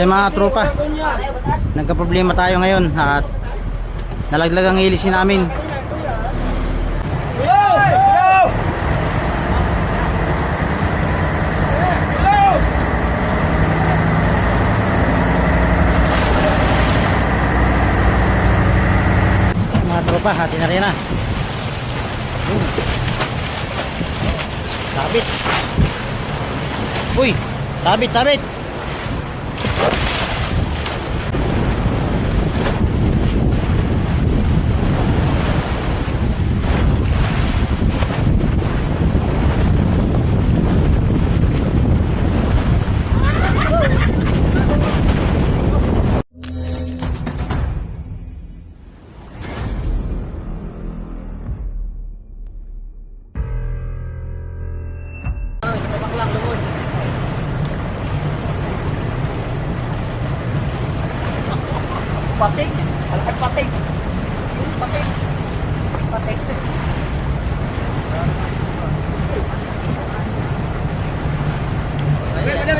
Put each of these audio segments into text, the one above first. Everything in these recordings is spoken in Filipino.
Yan mga tropa. Nagka-problema tayo ngayon at nalaglag ang ilisin namin. Mga tropa, hati na rin na. Sabit. Uy, sabit, sabit. Thank you.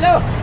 六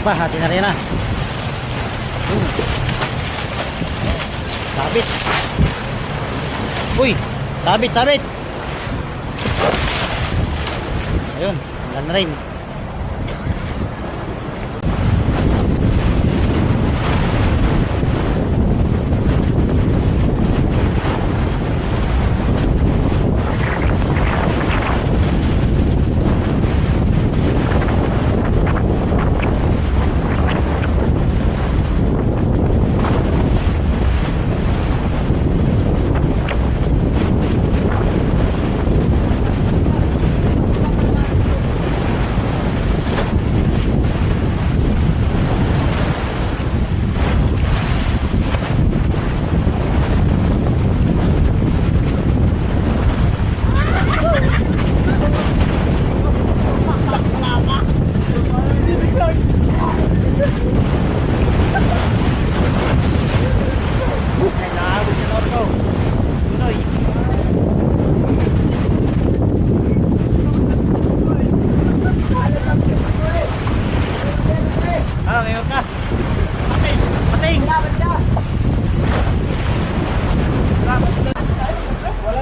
Tropa, hati na rin na. Sabit. Uy, sabit, sabit. Ayun, wala na rin.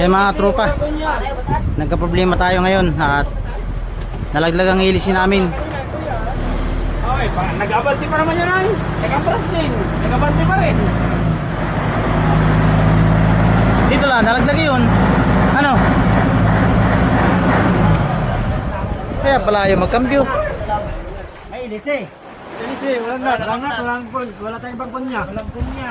Yan mga tropa. Nagka-problema tayo ngayon at nalaglag ang ilisin namin. Oy, pa, nag-abanti pa naman yun ay. Nag-atras din. Nag-abanti pa rin. Dito lang, nalaglag yun. Ano? Kaya pala ayaw magkambyo. Ay, ilite. Ilite, walang nat. Walang nat, walang pun. Wala tayong bang punya. Walang punya.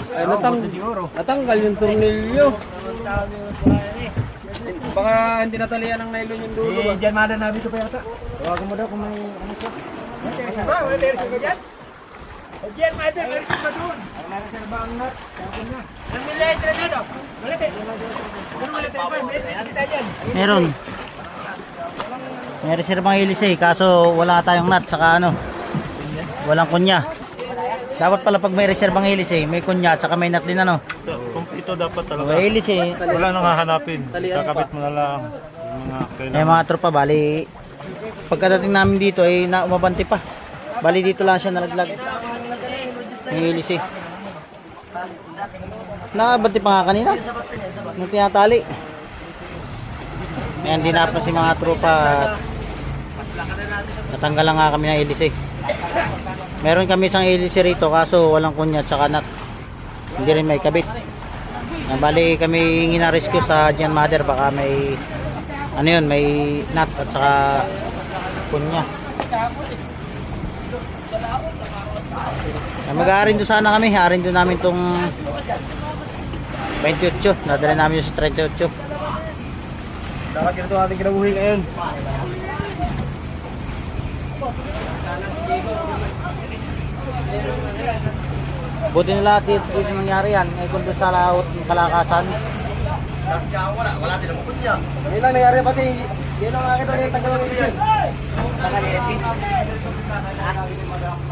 Ay, natang natanggal yung tornilyo. Baka hindi natalian ng nylon yung dulo ba? Diyan mada nabi ito pa yata. Tawagan mo daw kung may ano siya. Ba, wala tayo sa dyan. Diyan, mada, meron sa doon. Ang naraserba ang nut. Sabi na. Ang milay sila dito. Malite. Ano malite pa? May nakita dyan. Meron. May reserbang ilis eh, kaso wala tayong nut, saka ano, walang kunya. Dapat pala pag may reserbang ilis eh, may kunya, saka may nut din ano. Ito dapat talaga. May ilis eh. Wala nang hahanapin. Kakabit mo na lang. Yung mga Eh kailangan. mga tropa, bali, pagkadating namin dito ay na umabanti pa. Bali dito lang siya nalaglag. May ilis eh. Nakabanti pa nga kanina. Nung tinatali. Ayan, din pa si mga tropa. Natanggal lang nga kami ng ilis eh. Meron kami isang ilis rito kaso walang kunya tsaka nut. Hindi rin may kabit. Ah, Bali kami hingi na rescue sa Gian Mother baka may ano yun, may nut at saka kunya. Ah, Mag-aarin doon sana kami, aarin doon namin tong 28, nadala namin yung sa 38. Dapat ganito ating kinabuhi ngayon. Buti lahat dito, dito nangyari yan, ay kung doon sa laot ng kalakasan. Ngayon lang nangyari pati. Yan ang akin yung tagal ng isin.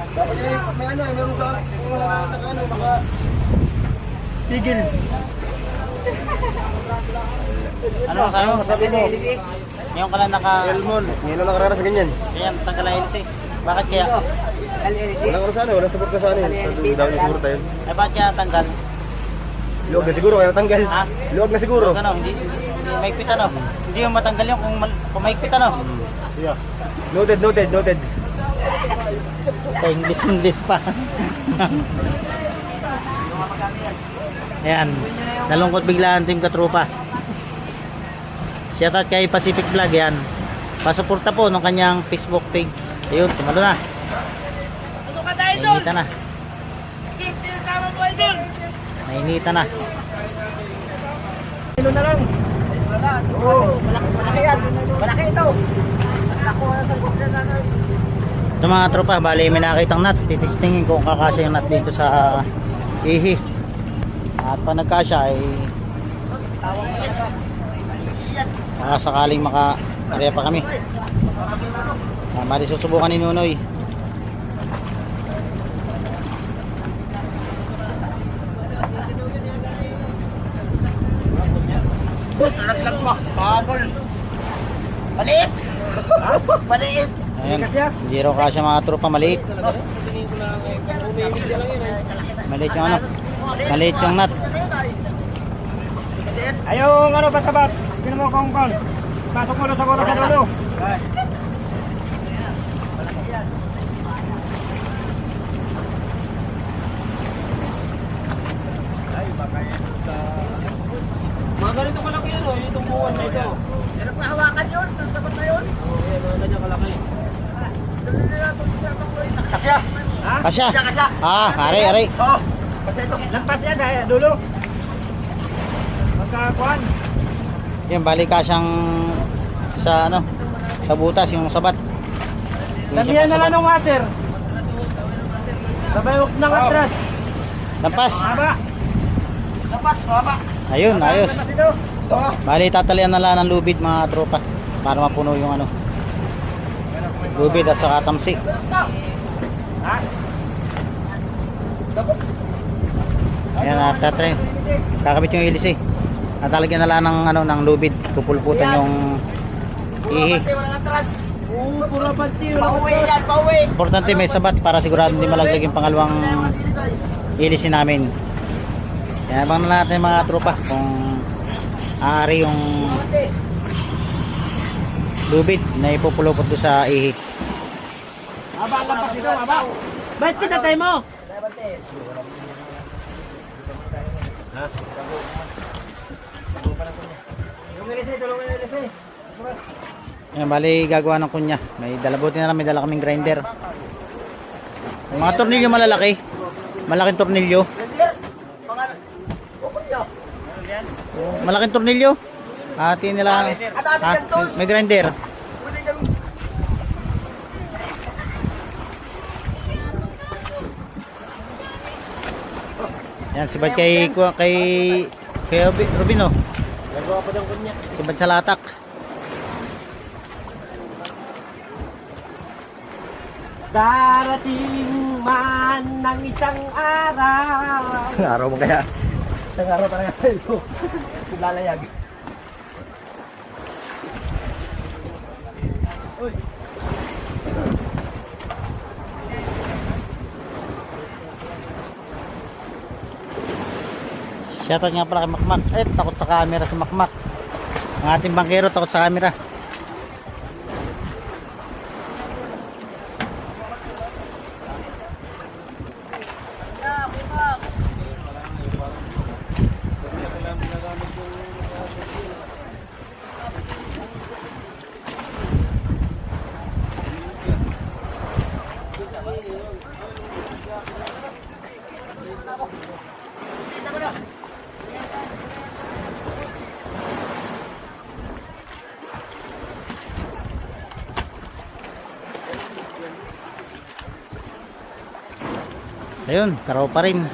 Dapat may ano eh, meron sa sa ano, baka tigil. Ano, ano, sabi mo? Ngayon ka lang naka... Elmon, ngayon lang nakarara sa ganyan. Ang ilis eh. Bakit kaya? Walang oras ano, walang support ka sa ano. Sa daw na siguro tayo. Ay, bakit kaya tanggal? Luwag na siguro, kaya natanggal. Ha? Luwag na siguro. Ano, hindi, hindi, maigpit ano. Hindi yung matanggal yung kung, kung maigpit ano. Yeah. Noted, noted, noted. Ay, English English pa. Ayan, nalungkot bigla ang team katropa. Shoutout kay Pacific Vlog yan. Pasuporta po ng kanyang Facebook page. Ayun, tumalo na. Nainita na. Nainita na. Kilo na lang. Oo. Malaki yan. Malaki ito. Ito mga tropa, bali may nakitang nut. Titistingin ko kung kakasya yung nut dito sa ihi. At pa nagkasya ay baka sakaling maka area pa kami. Ah, mali susubukan ni Nunoy. Lalaglag mo. Pagol. Maliit. Maliit. Ayan, hindi raw kasya mga tropa, maliit. Maliit yung ano, maliit yung nut. Ayong ano batabat. Sino mo kong kon? Pasok mo na sa goro sa dulo. Mga ganito kalaki yan o, itong buwan na ito. Ano pa hawakan yun? Na yun? Oo, yan, mga ganyan kalaki. Kasya. Kasya. Kasya, kasya. Ah, ari, ari. Oo. Kasya ito. Lampas yan, dahil dulo. Magkakuan. Yan, bali kasyang sa ano, sa butas, yung sabat. Sabihan na lang ng water. Sabay huwag ng atras. Lampas. Lapas, mama. Ayun, ayos. Lampas Bali, tatalian na lang ng lubid mga tropa para mapuno yung ano. Lubid at saka tamsi. Ayan na, tatry. Kakabit yung ilis eh. At talagyan na lang ng, ano, ng lubid. Pupulputan yung ihi. Oo. Pauwi yan, pauwi. Importante may sabat para sigurado hindi malaglag yung pangalawang ilisin namin. Kaya abang na natin mga tropa kung aari yung lubid na ipupulupot doon sa ihi. Abang ka pa dito, abang. Ba't pinatay mo? Yung Ayan, bali gagawa ng kunya. May dalabuti na lang, may dala kaming grinder. Yung mga tornilyo malalaki. Malaking tornilyo. Malaking tornilyo. Hati nila. Tools. may grinder. Yan, si Bad kay, kay, kay Rubi- Rubino. Nagawa pa ng kunya. Si Bad sa latak. Darating man ng isang araw. Isang araw mo kaya. Isang araw talaga ito. Lalayag. Shoutout nga pala kay Makmak. Eh, takot sa camera si Makmak. Ang ating bangkero takot sa camera. Ayun, karaw pa rin.